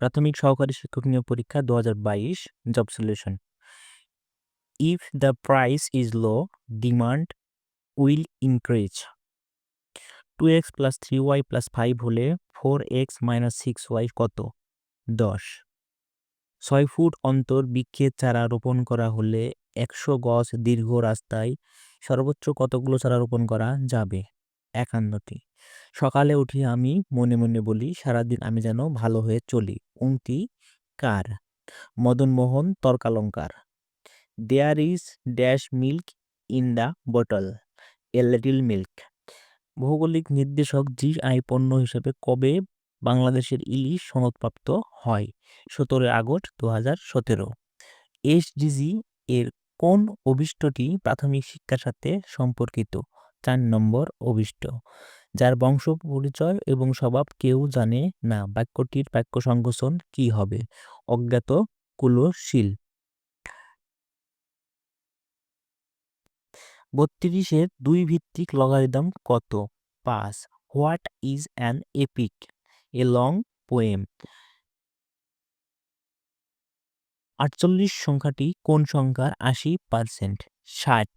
প্রাথমিক সহকারী শিক্ষক নিয়োগ পরীক্ষা দু হাজার বাইশ job solution if the price is low demand will increase two x plus three y plus five হলে four x minus six y কত? দশ। ছয় ফুট অন্তর বৃক্ষের চারা রোপণ করা হলে একশো গজ দীর্ঘ রাস্তায় সর্বোচ্চ কতগুলো চারা রোপণ করা যাবে? একান্নটি। সকালে উঠে আমি মনে মনে বলি, সারাদিন আমি যেন ভালো হয়ে চলি। উংটি কার? Madanmohan Tarkalankar. There is dash milk in the bottle. A little milk. ভৌগোলিক নির্দেশক জি আই পণ্য হিসেবে কবে বাংলাদেশের ইলিশ সনদপ্রাপ্ত হয়? সতেরোই আগস্ট দু হাজার সতেরো এসডিজি এর কোন অভিষ্টটি প্রাথমিক শিক্ষার সাথে সম্পর্কিত? চার নম্বর অভিষ্ট, যার বংশ পরিচয় এবং স্বভাব কেউ জানে না। বাক্যটির বাক্য সংকোচন কি হবে? অজ্ঞাত কুলশীল। বত্রিশের দুই ভিত্তিক লগারিদম কত? পাঁচ। What is an epic? A long poem. আটচল্লিশ সংখ্যাটি কোন সংখ্যার আশি পারসেন্ট? ষাট।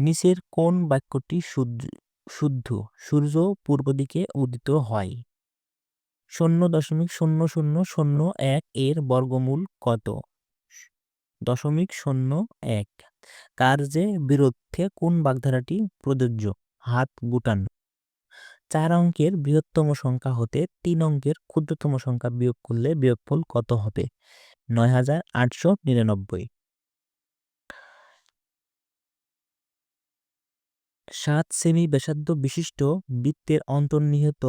নিচের কোন বাক্যটি শুদ্ধ সূর্য পূর্ব দিকে উদিত হয়। শূন্য দশমিক শূন্য শূন্য শূন্য এক এর বর্গমূল কত? দশমিক শূন্য এক। কার্যে বিরুদ্ধে কোন বাগধারাটি প্রযোজ্য? হাত গুটান। চার অঙ্কের বৃহত্তম সংখ্যা হতে তিন অঙ্কের ক্ষুদ্রতম সংখ্যা বিয়োগ করলে বিয়োগফল কত হবে? নয় হাজার আটশো নিরানব্বই। সাত সেমি ব্যাসার্ধ বিশিষ্ট বৃত্তের অন্তর্নিহিত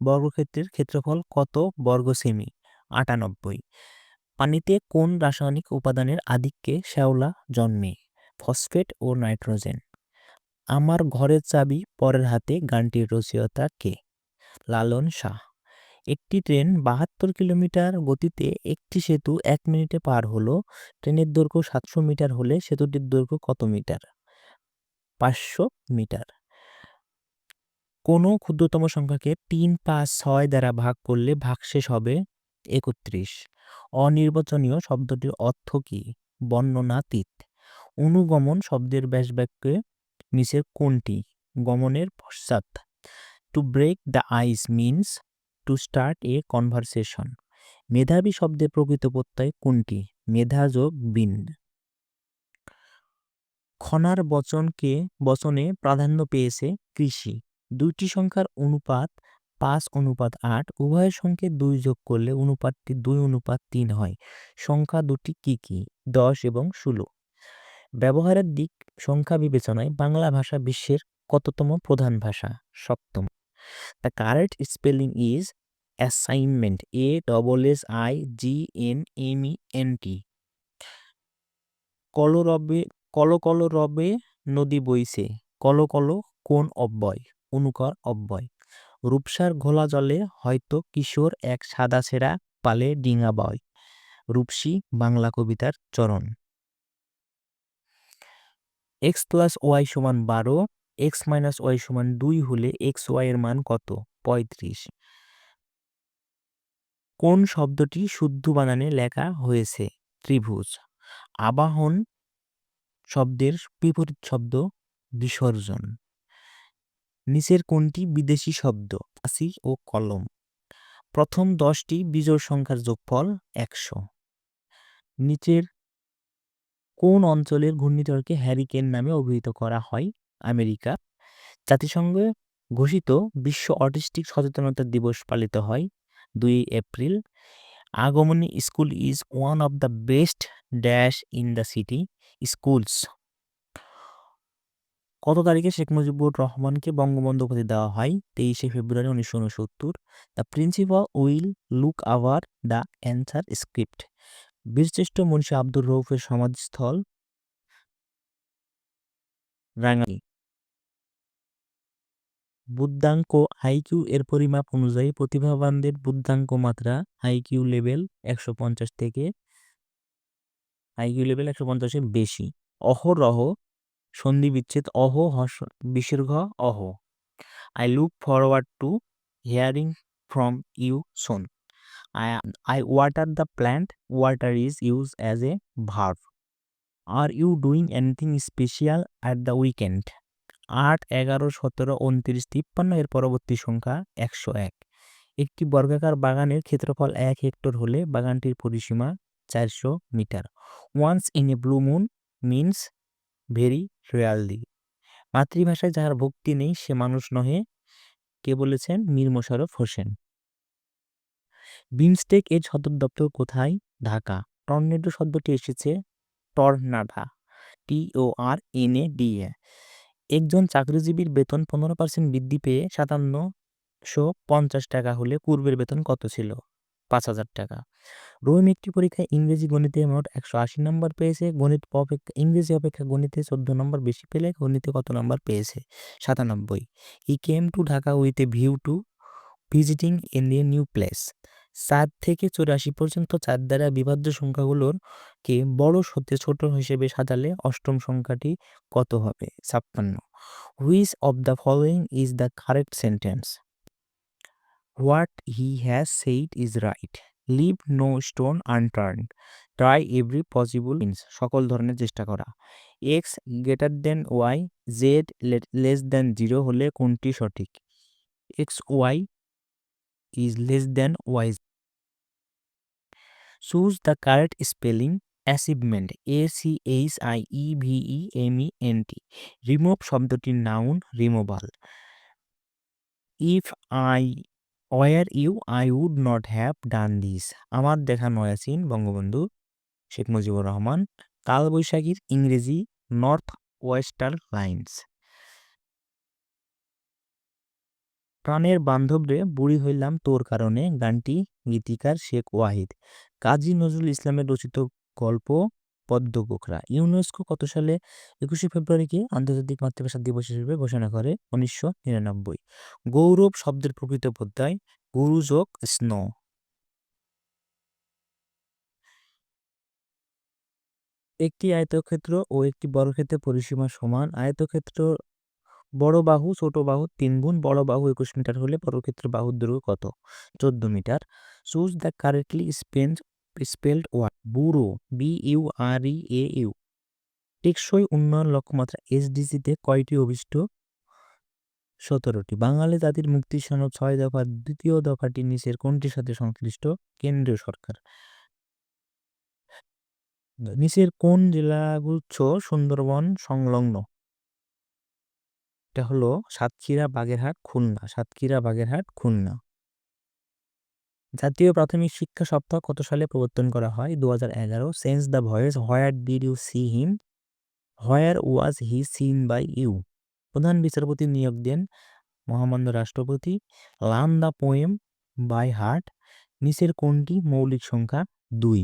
বর্গক্ষেত্রের ক্ষেত্রফল কত বর্গ সেমি আটানব্বই। পানিতে কোন রাসায়নিক উপাদানের আধিক্যে শ্যাওলা জন্মে? ফসফেট ও নাইট্রোজেন। আমার ঘরের চাবি পরের হাতে গানটির রচয়িতা কে? লালন শাহ। একটি ট্রেন বাহাত্তর কিলোমিটার গতিতে একটি সেতু এক মিনিটে পার হলো। ট্রেনের দৈর্ঘ্য সাতশো মিটার হলে সেতুটির দৈর্ঘ্য কত মিটার? পাঁচশো মিটার। কোনো ক্ষুদ্রতম সংখ্যাকে তিন পাঁচ ছয় দ্বারা ভাগ করলে ভাগশেষ হবে একত্রিশ। অনির্বাচনীয় শব্দটির অর্থ কী? বর্ণনাতীত অনুগমন শব্দের ব্যাসবাক্যে নিচের কোনটি? গমনের পশ্চাৎ। To break the ice means to start a conversation মেধাবী শব্দের প্রকৃত প্রত্যয় কোনটি? মেধা যোগ বিন। খনার বচনকে, বচনে প্রাধান্য পেয়েছে কৃষি। দুইটি সংখ্যার অনুপাত পাঁচ অনুপাত আট, উভয়ের সঙ্গে দুই যোগ করলে অনুপাতটি দুই অনুপাত তিন হয়। সংখ্যা দুটি কি কি? দশ এবং ষোলো। ব্যবহারের দিক সংখ্যা বিবেচনায় বাংলা ভাষা বিশ্বের কততম প্রধান ভাষা? সপ্তম। The correct spelling is assignment A double S I G N M E N T কলরবে কল কল রবে নদী বইছে, কল কল কোন অব্যয়, অনুকর অব্যয়। রূপসার ঘোলা জলে হয়তো কিশোর এক সাদা ছেঁড়া পালে ডিঙা বয়। রূপসী বাংলা কবিতার চরণ। এক্স প্লাস ওয়াই সমান বারো এক্স মাইনাস ওয়াই সমান দুই হলে এক্স ওয়াই এর মান কত? পঁয়ত্রিশ। কোন শব্দটি শুদ্ধ বানানে লেখা হয়েছে? ত্রিভুজ। আবাহন শব্দের বিপরীত শব্দ বিসর্জন। নিচের কোনটি বিদেশি শব্দ, আসি ও কলম। প্রথম দশটি বিজোড় সংখ্যার যোগফল একশো। নিচের কোন অঞ্চলের ঘূর্ণিঝড়কে হ্যারিকেন নামে অভিহিত করা হয় আমেরিকা। জাতিসংঘে ঘোষিত বিশ্ব অটিস্টিক সচেতনতা দিবস পালিত হয় দুই April. Agamani school is one of the best dash in the city schools. কত তারিখে শেখ মুজিবুর রহমানকে বঙ্গবন্ধু উপাধি দেওয়া হয়? তেইশে ফেব্রুয়ারি উনিশশো উনসত্তর। The principal will look our the answer script. বীরশ্রেষ্ঠ মুন্সী আব্দুর রৌফের সমাধিস্থল রাঙ্গালি বুদ্ধাঙ্ক হাইকিউ এর পরিমাপ অনুযায়ী প্রতিভাবানদের বুদ্ধাঙ্ক মাত্রা হাইকিউ লেভেল একশো পঞ্চাশ থেকে হাইকিউ লেভেল একশো পঞ্চাশের বেশি। অহরহ সন্ধি বিচ্ছেদ অহ হস বিসর্গ অহ। I look forward to hearing from you soon I I water the plant water is use as a verb are you doing anything special at the weekend আট, এগারো, সতেরো, উনত্রিশ, তিপ্পান্ন এর পরবর্তী সংখ্যা একশো এক। একটি বর্গাকার বাগানের ক্ষেত্রফল এক হেক্টর হলে বাগানটির পরিসীমা চারশো metre. Once in a blue moon means very really মাতৃভাষায় যাহার ভক্তি নেই, সে মানুষ নহে, কে বলেছেন? মীর মোশারফ হোসেন। বিমস্টেক এর সদর দপ্তর কোথায়? ঢাকা। টর্নেডো শব্দটি এসেছে টর্নাডা। টি ও আর এন এ ডি এ। একজন চাকরিজীবীর বেতন পনেরো পার্সেন্ট বৃদ্ধি পেয়ে সাতান্নশো পঞ্চাশ টাকা হলে পূর্বের বেতন কত ছিল? পাঁচ হাজার টাকা। রহিম একটি পরীক্ষায় ইংরেজি গণিতে মোট একশো আশি নম্বর পেয়েছে। গণিত অপেক্ষা, ইংরেজি অপেক্ষা গণিতে চোদ্দ নম্বর বেশি পেলে গণিতে কত নম্বর পেয়েছে? সাতানব্বই। I came to Dhaka with a view to visiting in a new place. চার থেকে চুরাশি পর্যন্ত চার দ্বারা বিভাজ্য সংখ্যাগুলোর কে বড় হতে ছোট হিসেবে সাজালে অষ্টম সংখ্যাটি কত হবে? ছাপ্পান্ন। Which of the following is the correct sentence what he has said is right leave no stone unturn try every possible means সকল ধরনের চেষ্টা করা। X greater than Y Z less than zero হলে কোনটি সঠিক? X Y is less than y. Choose the correct spelling achievement A C H I E V E M E N T remove শব্দটির noun removal if I were you I would not have done this আমার দেখা নয়াসিন বঙ্গবন্ধু শেখ মুজিবুর রহমান, কালবৈশাখীর ইংরেজি north western lines প্রাণের বান্ধবরে বুড়ি হইলাম তোর কারণে, গানটি গীতিকার শেখ ওয়াহিদ। কাজী নজরুল ইসলামের রচিত গল্প, পদ্ম গোখরা। ইউনেস্কো কত সালে? একুশে ফেব্রুয়ারিকে আন্তর্জাতিক মাতৃভাষা দিবস হিসেবে ঘোষণা করে উনিশশো নিরানব্বই। গৌরব শব্দের প্রকৃত পদ্মায় গুরুযোগ স্নো। একটি আয়তক্ষেত্র ও একটি বর্গক্ষেত্রের পরিসীমা সমান। আয়তক্ষেত্র বড় বাহু, ছোট বাহু, তিন গুণ বড় বাহু একুশ মিটার হলে বর্গক্ষেত্র বাহুর দৈর্ঘ্য কত? চোদ্দ metre. Choose the correctly spend spelled word বুড়ো B U R E A U টেকসই উন্নয়ন লক্ষ্যমাত্রা এসডিজিতে কয়টি অভিষ্ট? সতেরোটি। বাঙালি জাতির মুক্তি সনদ, ছয় দফার। দ্বিতীয় দফাটি নিচের কোনটির সাথে সংশ্লিষ্ট? কেন্দ্রীয় সরকার। নিচের কোন জেলাগুচ্ছ সুন্দরবন সংলগ্ন? এটা হলো সাতক্ষীরা বাগেরহাট খুলনা, সাতক্ষীরা বাগেরহাট খুলনা। জাতীয় প্রাথমিক শিক্ষা সপ্তাহ কত সালে প্রবর্তন করা হয়? দু হাজার এগারো sense the voice where did you see him where was he seen by you প্রধান বিচারপতি নিয়োগ দেন মহামান্য রাষ্ট্রপতি। Learn the poem by heart নিচের কোনটি মৌলিক সংখ্যা? দুই।